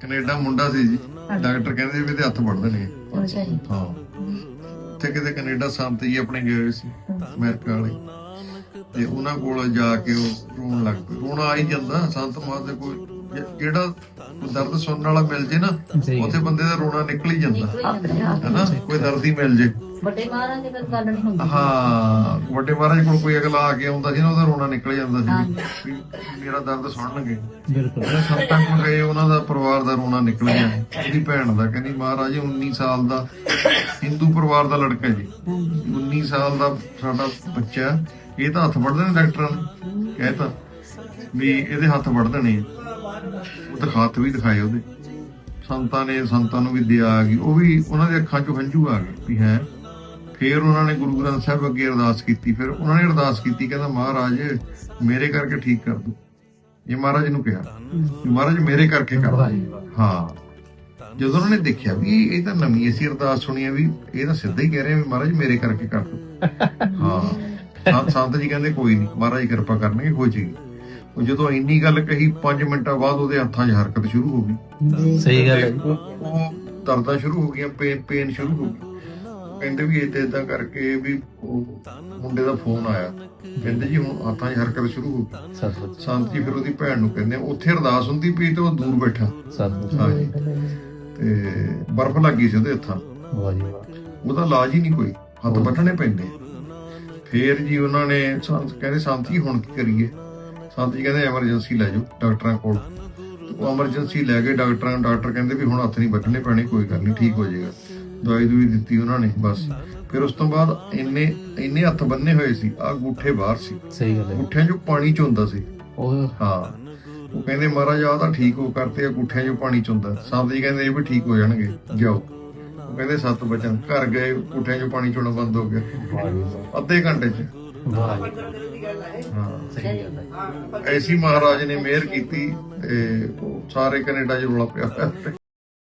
Canada ਮੁੰਡਾ ਸੀ ਜੀ। Doctor ਕਹਿੰਦੇ ਵੀ ਇਹਦੇ ਹੱਥ ਵੱਢ ਦੇਣੇ ਆ। ਅੱਛਾ ਜੀ। ਹਾਂ। ਉੱਥੇ ਕਿਤੇ ਕੈਨੇਡਾ ਸੰਤ ਜੀ ਆਪਣੇ ਗਏ ਹੋਏ ਸੀ ਅਮਰੀਕਾ ਵਾਲੇ। ਤੇ ਉਹਨਾਂ ਕੋਲ ਜਾ ਕੇ ਉਹ ਰੋਣ ਲੱਗ ਪਏ। ਰੋਣਾ ਆ ਹੀ ਜਾਂਦਾ ਸੰਤ ਮਹਾਤ ਦੇ ਕੋਈ। ਜ- ਜਿਹੜਾ ਦਰਦ ਸੁਣਨ ਵਾਲਾ ਮਿਲ ਜੇ ਨਾ ਉੱਥੇ ਬੰਦੇ ਦਾ ਰੋਣਾ ਨਿਕਲ ਹੀ ਜਾਂਦਾ। ਹੈਨਾ ਕੋਈ ਦਰਦੀ ਮਿਲ ਜੇ। ਵੱਡੇ ਮਹਾਰਾਜ ਦੀ ਗੱਲ ਨਹੀਂ ਹੁੰਦੀ ਹਾਂ ਵੱਡੇ ਮਹਾਰਾਜ ਕੋਲ ਕੋਈ ਅਗਲਾ ਆ ਕੇ ਆਉਂਦਾ ਸੀ ਨਾ ਉਹਦਾ ਰੋਣਾ ਨਿਕਲ ਜਾਂਦਾ ਸੀ ਵੀ ਮੇਰਾ ਦਰਦ ਸੁਣਨਗੇ ਬਿਲਕੁਲ। ਜਿਹੜੇ ਸੰਤਾਂ ਕੋਲ ਗਏ ਉਹਨਾਂ ਦਾ ਪਰਿਵਾਰ ਦਾ ਰੋਣਾ ਨਿਕਲ ਗਿਆ। ਉਹਦੀ ਭੈਣ ਦਾ ਕਹਿੰਦੀ ਮਹਾਰਾਜ 19 ਸਾਲ ਦਾ ਹਿੰਦੂ ਪਰਿਵਾਰ ਦਾ ਲੜਕਾ ਜੀ। 19 ਸਾਲ ਦਾ ਸਾਡਾ ਬੱਚਾ। ਇਹ ਤਾਂ ਹੱਥ ਵੱਢਦੇ ਨੇ ਡਾਕਟਰਾਂ ਨੇ ਕਹਿਤਾ ਵੀ ਇਹਦੇ ਹੱਥ ਵੱਢ ਦੇਣੇ ਆ। ਉਹ ਤਾਂ ਹੱਥ ਵੀ ਦਿਖਾਏ ਉਹਦੇ। ਸੰਤਾਂ ਨੇ ਸੰਤਾਂ ਨੂੰ ਵੀ ਦਇਆ ਆ ਗਈ। ਉਹ ਵੀ ਉਹਨਾਂ ਦੇ ਅੱਖਾਂ 'ਚੋਂ ਹੰਝੂ ਆ ਗਏ ਵੀ ਹੈ। ਫਿਰ ਉਹਨਾਂ ਨੇ ਗੁਰੂ ਗ੍ਰੰਥ ਸਾਹਿਬ ਅੱਗੇ ਅਰਦਾਸ ਕੀਤੀ। ਫਿਰ ਉਹਨਾਂ ਨੇ ਅਰਦਾਸ ਕੀਤੀ ਕਹਿੰਦਾ ਮਹਾਰਾਜ ਮੇਰੇ ਕਰਕੇ ਠੀਕ ਕਰ ਦੋ। ਇਹ ਮਹਾਰਾਜ ਨੂੰ ਕਿਹਾ ਮਹਾਰਾਜ ਮੇਰੇ ਕਰਕੇ ਕਰ ਦਿਓ। ਹਾਂ। ਜਦੋਂ ਉਹਨਾਂ ਨੇ ਦੇਖਿਆ ਵੀ ਇਹ ਤਾਂ ਨਵੀਂ ਅਸੀਂ ਅਰਦਾਸ ਸੁਣੀ ਆ ਵੀ ਇਹ ਤਾਂ ਸਿੱਧਾ ਹੀ ਕਹਿ ਰਹੇ ਆ ਵੀ ਮਹਾਰਾਜ ਮੇਰੇ ਕਰਕੇ ਕਰ ਦੋ। ਹਾਂ। ਸੰਤ ਜੀ ਕਹਿੰਦੇ ਕੋਈ ਨਹੀਂ ਮਹਾਰਾਜ ਕਿਰਪਾ ਕਰਨਗੇ ਹੋ ਜਾਏਗੀ ਉਹ ਜਦੋਂ ਇੰਨੀ ਗੱਲ ਕਹੀ 5 ਮਿੰਟਾਂ ਬਾਅਦ ਉਹਦੇ ਹੱਥਾਂ 'ਚ ਹਰਕਤ ਸ਼ੁਰੂ ਹੋ ਗਈ। ਸਹੀ ਗੱਲ ਹੈ ਉਹ ਦਰਦਾਂ ਸ਼ੁਰੂ ਹੋ ਗਈਆਂ ਪੇਨ ਪੇਨ ਸ਼ੁਰੂ ਹੋ ਗਈ। ਕਹਿੰਦੇ ਵੀ ਇਦਾਂ ਇਦਾਂ ਕਰਕੇ ਵੀ ਉਹ ਮੁੰਡੇ ਦਾ ਫੋਨ ਆਇਆ। ਕਹਿੰਦੇ ਜੀ ਹੁਣ ਹੱਥਾਂ 'ਚ ਹਰਕਤ ਸ਼ੁਰੂ ਹੋ ਗਈ। ਸਤਿ ਜੀ ਫਿਰ ਉਹਦੀ ਭੈਣ ਨੂੰ ਕਹਿੰਦੇ ਉੱਥੇ ਅਰਦਾਸ ਹੁੰਦੀ ਪਈ ਤੇ ਉਹ ਦੂਰ ਬੈਠਾ। ਹਾਂਜੀ। ਤੇ ਬਰਫ਼ ਲੱਗੀ ਸੀ ਉਹਦੇ ਹੱਥਾਂ। ਵਾਹ ਜੀ ਵਾਹ। ਉਹਦਾ ਇਲਾਜ ਹੀ ਨਹੀਂ ਕੋਈ। ਹੱਥ ਵੱਟਣੇ ਪੈਂਦੇ ਫੇਰ ਜੀ ਉਹਨਾਂ ਨੇ ਸੰਤ ਕਹਿੰਦੇ ਸੰਤ ਜੀ ਹੁਣ ਕੀ ਕਰੀਏ? ਸੰਤ ਜੀ ਕਹਿੰਦੇ ਐਮਰਜੈਂਸੀ ਲੈ ਜਾਓ ਡਾਕਟਰਾਂ ਕੋਲ। ਉਹ ਐਮਰਜੈਂਸੀ ਲੈ ਗਏ ਡਾਕਟਰਾਂ ਡਾਕਟਰ ਕਹਿੰਦੇ ਵੀ ਹੁਣ ਹੱਥ ਨਹੀਂ ਵੱਟਣੇ ਪੈਣੇ ਕੋਈ ਗੱਲ ਨਹੀਂ ਠੀਕ ਹੋ ਜਾਏਗਾ। ਦਵਾਈ ਦੂਈ ਦਿੱਤੀ ਉਹਨਾਂ ਨੇ ਬਸ। ਫਿਰ ਉਸ ਤੋਂ ਬਾਅਦ ਇੰਨੇ ਇੰਨੇ ਹੱਥ ਬੰਨੇ ਹੋਏ ਸੀ ਆ ਗੂਠੇ ਬਾਹਰ ਸੀ। ਸਹੀ ਗੱਲ ਹੈ। ਗੂਠਿਆਂ 'ਚੋਂ ਪਾਣੀ ਚੋਂਦਾ ਸੀ। ਉਹ ਹਾਂ। ਉਹ ਕਹਿੰਦੇ ਮਹਾਰਾਜ ਆ ਤਾਂ ਠੀਕ ਹੋ ਕਰਤੇ ਆ ਗੁੱਠਿਆਂ 'ਚੋਂ ਪਾਣੀ ਚੁੰਦਾ। ਸੰਤ ਜੀ ਕਹਿੰਦੇ ਇਹ ਵੀ ਠੀਕ ਹੋ ਜਾਣਗੇ ਜਾਓ। ਉਹ ਕਹਿੰਦੇ ਸੱਤ ਬਚਨ ਘਰ ਗਏ ਗੁੱਠਿਆਂ 'ਚੋਂ ਪਾਣੀ ਚੋਣਾ ਬੰਦ ਹੋ ਗਿਆ। ਅੱਧੇ ਘੰਟੇ 'ਚ। ਵਾਹ ਸਹੀ ਗੱਲ ਹੈ ਐਸੀ ਮਹਾਰਾਜ ਨੇ ਮਿਹਰ ਕੀਤੀ ਤੇ ਉਹ ਸਾਰੇ ਕੈਨੇਡਾ 'ਚ ਰੌਲਾ ਪਿਆ ਹੋਇਆ।